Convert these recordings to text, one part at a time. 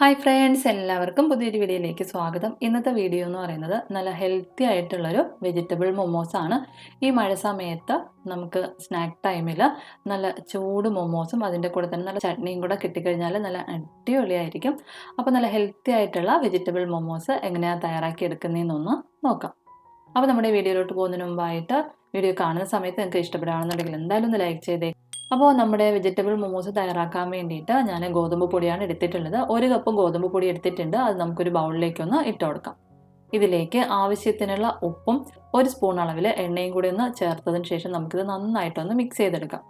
Hi friends എല്ലാവർക്കും പുതിയൊരു വീഡിയോയിലേക്ക് സ്വാഗതം. ഇന്നത്തെ വീഡിയോ എന്ന് പറയുന്നത് നല്ല ഹെൽത്തി ആയിട്ടുള്ളൊരു വെജിറ്റബിൾ മൊമോസ് ആണ്. ഈ മഴ സമയത്ത് നമുക്ക് സ്നാക്ക് ടൈമിൽ നല്ല ചൂട് മൊമോസും അതിന്റെ കൂടെ തന്നെ നല്ല ചട്നിയും കൂടെ കിട്ടിക്കഴിഞ്ഞാൽ നല്ല അടിപൊളിയായിരിക്കും. അപ്പോൾ നല്ല ഹെൽത്തി ആയിട്ടുള്ള വെജിറ്റബിൾ മൊമോസ് എങ്ങനെയാണ് തയ്യാറാക്കി എടുക്കുന്നതെന്നൊന്ന് നോക്കാം. അപ്പോൾ നമ്മുടെ വീഡിയോയിലോട്ട് പോകുന്നതിന് മുമ്പായിട്ട് വീഡിയോ കാണുന്ന സമയത്ത് നിങ്ങൾക്ക് ഇഷ്ടപ്പെടുകയാണെന്നുണ്ടെങ്കിൽ എന്തായാലും ഒന്ന് ലൈക്ക് ചെയ്തേ അപ്പോൾ നമ്മുടെ വെജിറ്റബിൾ മോമോസ് തയ്യാറാക്കാൻ വേണ്ടിയിട്ട് ഞാൻ ഗോതമ്പ് പൊടിയാണ് എടുത്തിട്ടുള്ളത്. ഒരു കപ്പ് ഗോതമ്പ് പൊടി എടുത്തിട്ടുണ്ട്. അത് നമുക്കൊരു ബൗളിലേക്ക് ഒന്ന് ഇട്ട് കൊടുക്കാം. ഇതിലേക്ക് ആവശ്യത്തിനുള്ള ഉപ്പും ഒരു സ്പൂൺ അളവിൽ എണ്ണയും കൂടി ഒന്ന് ചേർത്തതിന് ശേഷം നമുക്കിത് നന്നായിട്ടൊന്ന് മിക്സ് ചെയ്തെടുക്കാം.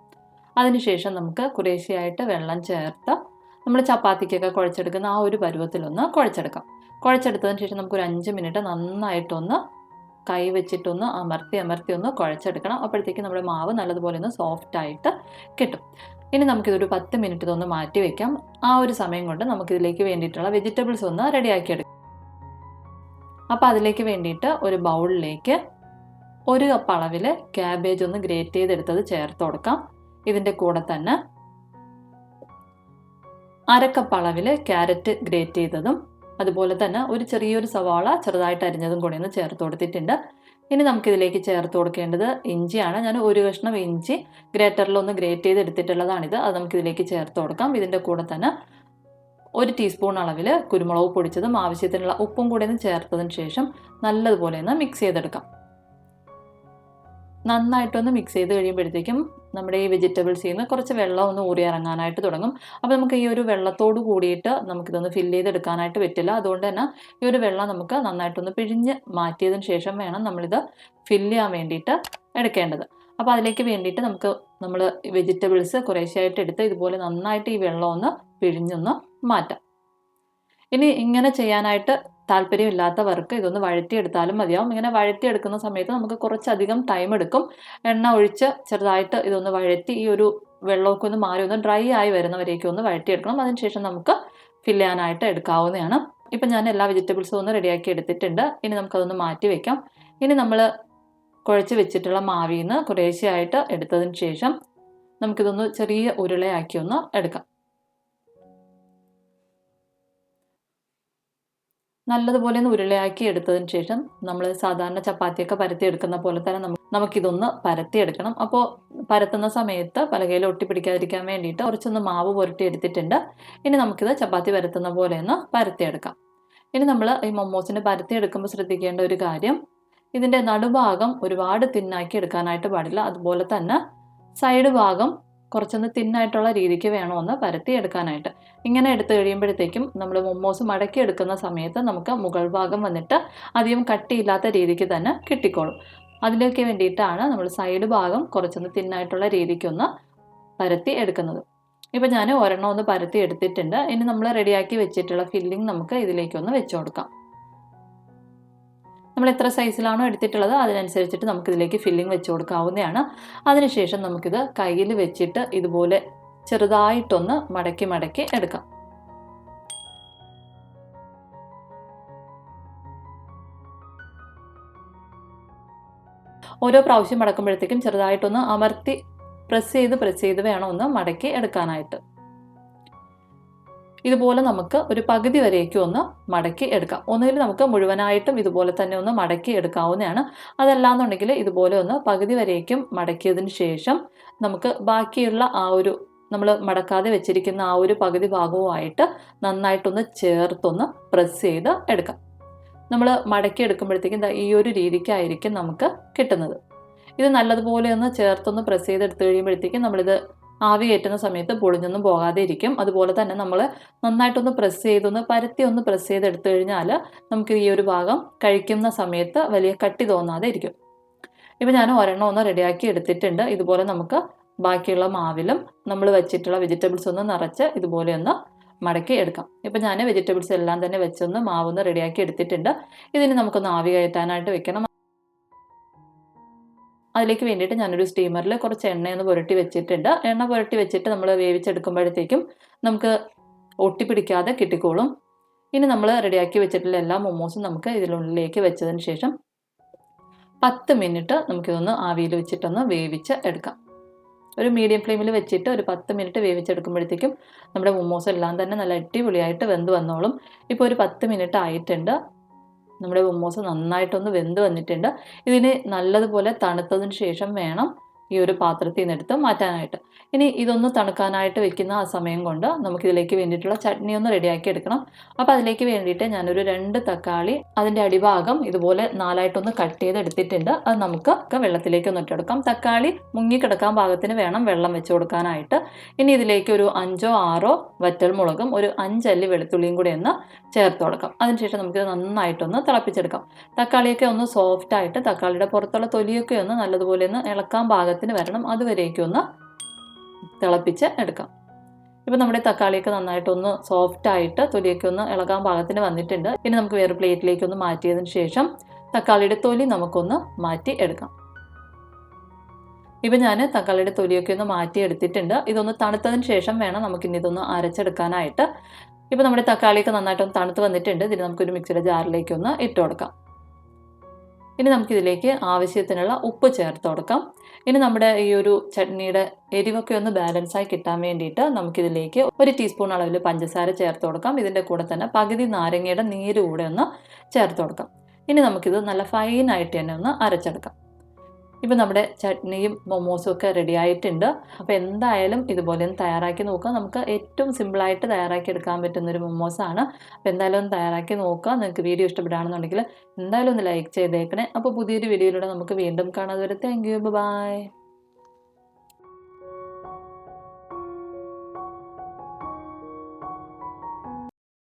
അതിനുശേഷം നമുക്ക് കുറേശ്ശെയായിട്ട് വെള്ളം ചേർത്ത് നമ്മൾ ചപ്പാത്തിക്കൊക്കെ കുഴച്ചെടുക്കുന്ന ആ ഒരു പരുവത്തിലൊന്ന് കുഴച്ചെടുക്കാം. കുഴച്ചെടുത്തതിന് ശേഷം നമുക്കൊരു അഞ്ച് മിനിറ്റ് നന്നായിട്ടൊന്ന് കൈ വെച്ചിട്ടൊന്ന് അമർത്തി അമർത്തി ഒന്ന് കുഴച്ചെടുക്കണം. അപ്പോഴത്തേക്ക് നമ്മുടെ മാവ് നല്ലതുപോലെ ഒന്ന് സോഫ്റ്റായിട്ട് കിട്ടും. ഇനി നമുക്കിതൊരു പത്ത് മിനിറ്റ് ഇതൊന്ന് മാറ്റി വെക്കാം. ആ ഒരു സമയം കൊണ്ട് നമുക്കിതിലേക്ക് വേണ്ടിയിട്ടുള്ള വെജിറ്റബിൾസ് ഒന്ന് റെഡിയാക്കി എടുക്കാം. അപ്പോൾ അതിലേക്ക് വേണ്ടിയിട്ട് ഒരു ബൗളിലേക്ക് ഒരു കപ്പ് അളവിൽ ക്യാബേജ് ഒന്ന് ഗ്രേറ്റ് ചെയ്തെടുത്തത് ചേർത്ത് കൊടുക്കാം. ഇതിന്റെ കൂടെ തന്നെ അരക്കപ്പ് അളവിൽ ക്യാരറ്റ് ഗ്രേറ്റ് ചെയ്തതും അതുപോലെ തന്നെ ഒരു ചെറിയൊരു സവാള ചെറുതായിട്ട് അരിഞ്ഞതും കൂടി ഒന്ന് ചേർത്ത് കൊടുത്തിട്ടുണ്ട്. ഇനി നമുക്കിതിലേക്ക് ചേർത്ത് കൊടുക്കേണ്ടത് ഇഞ്ചിയാണ്. ഞാൻ ഒരു കഷ്ണം ഇഞ്ചി ഗ്രേറ്ററിൽ ഒന്ന് ഗ്രേറ്റ് ചെയ്ത് എടുത്തിട്ടുള്ളതാണിത്. അത് നമുക്കിതിലേക്ക് ചേർത്ത് കൊടുക്കാം. ഇതിന്റെ കൂടെ തന്നെ ഒരു ടീസ്പൂൺ അളവിൽ കുരുമുളക് പൊടിച്ചതും ആവശ്യത്തിനുള്ള ഉപ്പും കൂടി ഒന്ന് ചേർത്തതിന് ശേഷം നല്ലതുപോലെ ഒന്ന് മിക്സ് ചെയ്തെടുക്കാം. നന്നായിട്ടൊന്ന് മിക്സ് ചെയ്ത് കഴിയുമ്പോഴത്തേക്കും നമ്മുടെ ഈ വെജിറ്റബിൾസിൽ നിന്ന് കുറച്ച് വെള്ളം ഒന്ന് ഊറി ഇറങ്ങാനായിട്ട് തുടങ്ങും. അപ്പോൾ നമുക്ക് ഈ ഒരു വെള്ളത്തോട് കൂടിയിട്ട് നമുക്കിതൊന്ന് ഫില്ല് ചെയ്തെടുക്കാനായിട്ട് പറ്റില്ല. അതുകൊണ്ട് തന്നെ ഈ ഒരു വെള്ളം നമുക്ക് നന്നായിട്ടൊന്ന് പിഴിഞ്ഞ് മാറ്റിയതിന് ശേഷം വേണം നമ്മളിത് ഫില്ല് ചെയ്യാൻ വേണ്ടിയിട്ട് എടുക്കേണ്ടത്. അപ്പോൾ അതിലേക്ക് വേണ്ടിയിട്ട് നമുക്ക് നമ്മൾ വെജിറ്റബിൾസ് കുറേശ്ശായിട്ട് എടുത്ത് ഇതുപോലെ നന്നായിട്ട് ഈ വെള്ളം ഒന്ന് പിഴിഞ്ഞൊന്ന് മാറ്റാം. ഇനി ഇങ്ങനെ ചെയ്യാനായിട്ട് താല്പര്യമില്ലാത്തവർക്ക് ഇതൊന്ന് വഴറ്റിയെടുത്താലും മതിയാവും ഇങ്ങനെ വഴറ്റിയെടുക്കുന്ന സമയത്ത് നമുക്ക് കുറച്ചധികം ടൈം എടുക്കും. എണ്ണ ഒഴിച്ച് ചെറുതായിട്ട് ഇതൊന്ന് വഴറ്റി ഈ ഒരു വെള്ളമൊക്കെ ഒന്ന് മാറി ഒന്ന് ഡ്രൈ ആയി വരുന്നവരേക്കും ഒന്ന് വഴറ്റിയെടുക്കണം. അതിനുശേഷം നമുക്ക് ഫില്ല് ചെയ്യാനായിട്ട് എടുക്കാവുന്നതാണ്. ഇപ്പം ഞാൻ എല്ലാ വെജിറ്റബിൾസും ഒന്ന് റെഡിയാക്കി എടുത്തിട്ടുണ്ട്. ഇനി നമുക്കതൊന്ന് മാറ്റി വെക്കാം. ഇനി നമ്മൾ കുഴച്ച് വെച്ചിട്ടുള്ള മാവിൽ നിന്ന് കുറേശ്ശെയായിട്ട് എടുത്തതിന് ശേഷം നമുക്കിതൊന്ന് ചെറിയ ഉരുളയാക്കി ഒന്ന് എടുക്കാം. നല്ലതുപോലെ ഒന്ന് ഉരുളയാക്കി എടുത്തതിന് ശേഷം നമ്മൾ സാധാരണ ചപ്പാത്തിയൊക്കെ പരത്തി എടുക്കുന്ന പോലെ തന്നെ നമുക്ക് നമുക്കിതൊന്ന് പരത്തിയെടുക്കണം. അപ്പോൾ പരത്തുന്ന സമയത്ത് പലകയിൽ ഒട്ടിപ്പിടിക്കാതിരിക്കാൻ വേണ്ടിയിട്ട് കുറച്ചൊന്ന് മാവ് പുരട്ടി എടുത്തിട്ടുണ്ട് ഇനി നമുക്കിത് ചപ്പാത്തി പരത്തുന്ന പോലെ ഒന്ന് പരത്തിയെടുക്കാം. ഇനി നമ്മൾ ഈ മൊമോസിന് പരത്തിയെടുക്കുമ്പോൾ ശ്രദ്ധിക്കേണ്ട ഒരു കാര്യം ഇതിന്റെ നടുഭാഗം ഒരുപാട് തിന്നാക്കി എടുക്കാനായിട്ട് പാടില്ല. അതുപോലെ തന്നെ സൈഡ് ഭാഗം കുറച്ചൊന്ന് തിന്നായിട്ടുള്ള രീതിക്ക് വേണമെന്ന് പരത്തിയെടുക്കാനായിട്ട്. ഇങ്ങനെ എടുത്തു കഴിയുമ്പോഴത്തേക്കും നമ്മൾ മൊമ്മോസ് മടക്കി എടുക്കുന്ന സമയത്ത് നമുക്ക് മുകൾ ഭാഗം വന്നിട്ട് അധികം കട്ടിയില്ലാത്ത രീതിക്ക് തന്നെ കിട്ടിക്കോളും. അതിലേക്ക് വേണ്ടിയിട്ടാണ് നമ്മൾ സൈഡ് ഭാഗം കുറച്ചൊന്ന് തിന്നായിട്ടുള്ള രീതിക്കൊന്ന് പരത്തി എടുക്കുന്നത്. ഇപ്പം ഞാൻ ഒരെണ്ണം ഒന്ന് പരത്തി എടുത്തിട്ടുണ്ട്. ഇനി നമ്മൾ റെഡിയാക്കി വെച്ചിട്ടുള്ള ഫില്ലിംഗ് നമുക്ക് ഇതിലേക്കൊന്ന് വെച്ചു കൊടുക്കാം. നമ്മൾ എത്ര സൈസിലാണോ എടുത്തിട്ടുള്ളത് അതിനനുസരിച്ചിട്ട് നമുക്കിതിലേക്ക് ഫില്ലിംഗ് വെച്ച് കൊടുക്കാവുന്നതാണ്. അതിനുശേഷം നമുക്കിത് കയ്യിൽ വെച്ചിട്ട് ഇതുപോലെ ചെറുതായിട്ടൊന്ന് മടക്കി മടക്കി എടുക്കാം. ഓരോ പ്രാവശ്യം മടക്കുമ്പോഴത്തേക്കും ചെറുതായിട്ടൊന്ന് അമർത്തി പ്രസ് ചെയ്ത് പ്രസ് ചെയ്ത് വേണം ഒന്ന് മടക്കി എടുക്കാനായിട്ട്. ഇതുപോലെ നമുക്ക് ഒരു പകുതി വരേക്കും ഒന്ന് മടക്കി എടുക്കാം. ഒന്നുകിൽ നമുക്ക് മുഴുവനായിട്ടും ഇതുപോലെ തന്നെ ഒന്ന് മടക്കി എടുക്കാവുന്നതാണ്. അതല്ലാന്നുണ്ടെങ്കിൽ ഇതുപോലെ ഒന്ന് പകുതി വരേക്കും മടക്കിയതിന് ശേഷം നമുക്ക് ബാക്കിയുള്ള ആ ഒരു നമ്മൾ മടക്കാതെ വെച്ചിരിക്കുന്ന ആ ഒരു പകുതി ഭാഗവുമായിട്ട് നന്നായിട്ടൊന്ന് ചേർത്തൊന്ന് പ്രസ് ചെയ്ത് എടുക്കാം. നമ്മൾ മടക്കി എടുക്കുമ്പോഴത്തേക്കും ഈ ഒരു രീതിക്കായിരിക്കും നമുക്ക് കിട്ടുന്നത്. ഇത് നല്ലതുപോലെ ഒന്ന് ചേർത്തൊന്ന് പ്രസ് ചെയ്തെടുത്ത് കഴിയുമ്പോഴത്തേക്കും നമ്മളിത് ആവി കയറ്റുന്ന സമയത്ത് പൊളിഞ്ഞൊന്നും പോകാതെ ഇരിക്കും. അതുപോലെ തന്നെ നമ്മൾ നന്നായിട്ടൊന്ന് പ്രസ് ചെയ്തൊന്ന് പരത്തി ഒന്ന് പ്രസ് ചെയ്ത് എടുത്തു കഴിഞ്ഞാൽ നമുക്ക് ഈ ഒരു ഭാഗം കഴിക്കുന്ന സമയത്ത് വലിയ കട്ടി തോന്നാതെ ഇരിക്കും. ഇപ്പം ഞാൻ ഒരെണ്ണം ഒന്ന് റെഡിയാക്കി എടുത്തിട്ടുണ്ട്. ഇതുപോലെ നമുക്ക് ബാക്കിയുള്ള മാവിലും നമ്മൾ വെച്ചിട്ടുള്ള വെജിറ്റബിൾസ് ഒന്ന് നിറച്ച് ഇതുപോലെ ഒന്ന് മടക്കി എടുക്കാം. ഇപ്പം ഞാൻ വെജിറ്റബിൾസ് എല്ലാം തന്നെ വെച്ചൊന്ന് മാവൊന്ന് റെഡിയാക്കി എടുത്തിട്ടുണ്ട്. ഇതിന് നമുക്കൊന്ന് ആവി കയറ്റാനായിട്ട് വെക്കണം. അതിലേക്ക് വേണ്ടിയിട്ട് ഞാനൊരു സ്റ്റീമറിൽ കുറച്ച് എണ്ണയൊന്ന് പുരട്ടി വെച്ചിട്ടുണ്ട്. എണ്ണ പുരട്ടി വെച്ചിട്ട് നമ്മൾ വേവിച്ചെടുക്കുമ്പോഴത്തേക്കും നമുക്ക് ഒട്ടിപ്പിടിക്കാതെ കിട്ടിക്കോളും. ഇനി നമ്മൾ റെഡിയാക്കി വെച്ചിട്ടുള്ള എല്ലാ മൊമോസും നമുക്ക് ഇതിനുള്ളിലേക്ക് വെച്ചതിന് ശേഷം പത്ത് മിനിറ്റ് നമുക്കിതൊന്ന് ആവിയിൽ വെച്ചിട്ടൊന്ന് വേവിച്ച് എടുക്കാം. ഒരു മീഡിയം ഫ്ലെയിമിൽ വെച്ചിട്ട് ഒരു പത്ത് മിനിറ്റ് വേവിച്ചെടുക്കുമ്പോഴത്തേക്കും നമ്മുടെ മൊമോസ് എല്ലാം തന്നെ നല്ല അടിപൊളിയായിട്ട് വെന്ത് വന്നോളും. ഇപ്പോൾ ഒരു പത്ത് മിനിറ്റ് ആയിട്ടുണ്ട്. നമ്മുടെ മൊമോസ് നന്നായിട്ടൊന്ന് വെന്ത് വന്നിട്ടുണ്ട്. ഇതിന് നല്ലതുപോലെ തണുത്തതിന് ശേഷം വേണം ഈ ഒരു പാത്രത്തിൽ നിന്ന് എടുത്ത് മാറ്റാനായിട്ട്. ഇനി ഇതൊന്ന് തണുക്കാനായിട്ട് വെക്കുന്ന ആ സമയം കൊണ്ട് നമുക്കിതിലേക്ക് വേണ്ടിയിട്ടുള്ള ചട്നി ഒന്ന് റെഡിയാക്കി എടുക്കണം. അപ്പോൾ അതിലേക്ക് വേണ്ടിയിട്ട് ഞാനൊരു രണ്ട് തക്കാളി അതിന്റെ അടിഭാഗം ഇതുപോലെ നാലായിട്ടൊന്ന് കട്ട് ചെയ്ത് എടുത്തിട്ടുണ്ട്. അത് നമുക്ക് വെള്ളത്തിലേക്ക് ഒന്ന് ഇട്ടെടുക്കാം. തക്കാളി മുങ്ങിക്കിടക്കാൻ പാകത്തിന് വേണം വെള്ളം വെച്ച് കൊടുക്കാനായിട്ട്. ഇനി ഇതിലേക്ക് ഒരു അഞ്ചോ ആറോ വറ്റൽ മുളകും ഒരു അഞ്ചല്ലി വെളുത്തുള്ളിയും കൂടി ഒന്ന് ചേർത്ത് കൊടുക്കാം. അതിനുശേഷം നമുക്കിത് നന്നായിട്ടൊന്ന് തിളപ്പിച്ചെടുക്കാം. തക്കാളിയൊക്കെ ഒന്ന് സോഫ്റ്റ് ആയിട്ട് തക്കാളിയുടെ പുറത്തുള്ള തൊലിയൊക്കെ ഒന്ന് നല്ലതുപോലെ ഒന്ന് ഇളക്കാൻ പാകത്തിന് വരണം. അതുവരേക്കും ഒന്ന് തിളപ്പിച്ച് എടുക്കാം. ഇപ്പം നമ്മുടെ തക്കാളിയൊക്കെ നന്നായിട്ടൊന്ന് സോഫ്റ്റ് ആയിട്ട് തൊലിയൊക്കെ ഒന്ന് ഇളകാൻ പാകത്തിന് വന്നിട്ടുണ്ട്. ഇനി നമുക്ക് വേറെ പ്ലേറ്റിലേക്ക് ഒന്ന് മാറ്റിയതിന് ശേഷം തക്കാളിയുടെ തൊലി നമുക്കൊന്ന് മാറ്റി എടുക്കാം. ഇപ്പം ഞാൻ തക്കാളിയുടെ തൊലിയൊക്കെ ഒന്ന് മാറ്റി എടുത്തിട്ടുണ്ട്. ഇതൊന്ന് തണുത്തതിന് ശേഷം വേണം നമുക്കിനി ഇതൊന്ന് അരച്ചെടുക്കാനായിട്ട്. ഇപ്പോൾ നമ്മുടെ തക്കാളിയൊക്കെ നന്നായിട്ടൊന്ന് തണുത്ത് വന്നിട്ടുണ്ട്. ഇതിന് നമുക്കൊരു മിക്സിയുടെ ജാറിലേക്കൊന്ന് ഇട്ട് കൊടുക്കാം. ഇനി നമുക്കിതിലേക്ക് ആവശ്യത്തിനുള്ള ഉപ്പ് ചേർത്ത് കൊടുക്കാം. ഇനി നമ്മുടെ ഈ ഒരു ചട്നിയുടെ എരിവൊക്കെ ഒന്ന് ബാലൻസ് ആയി കിട്ടാൻ വേണ്ടിയിട്ട് നമുക്കിതിലേക്ക് ഒരു ടീസ്പൂൺ അളവിൽ പഞ്ചസാര ചേർത്ത് കൊടുക്കാം. ഇതിന്റെ കൂടെ തന്നെ പകുതി നാരങ്ങയുടെ നീര് കൂടെ ഒന്ന് ചേർത്ത് കൊടുക്കാം. ഇനി നമുക്കിത് നല്ല ഫൈനായിട്ട് തന്നെ ഒന്ന് അരച്ചെടുക്കാം. ഇപ്പം നമ്മുടെ ചട്നിയും മൊമോസും ഒക്കെ റെഡി ആയിട്ടുണ്ട്. അപ്പോൾ എന്തായാലും ഇതുപോലെ ഒന്ന് തയ്യാറാക്കി നോക്കുക നമുക്ക് ഏറ്റവും സിമ്പിളായിട്ട് തയ്യാറാക്കി എടുക്കാൻ പറ്റുന്ന ഒരു മൊമോസാണ് അപ്പോൾ എന്തായാലും ഒന്ന് തയ്യാറാക്കി നോക്കുക നിങ്ങൾക്ക് വീഡിയോ ഇഷ്ടപ്പെടുകയാണെന്നുണ്ടെങ്കിൽ എന്തായാലും ഒന്ന് ലൈക്ക് ചെയ്തേക്കണേ. അപ്പോൾ പുതിയൊരു വീഡിയോയിലൂടെ നമുക്ക് വീണ്ടും കാണാതെ വരെ താങ്ക് യു ബൈ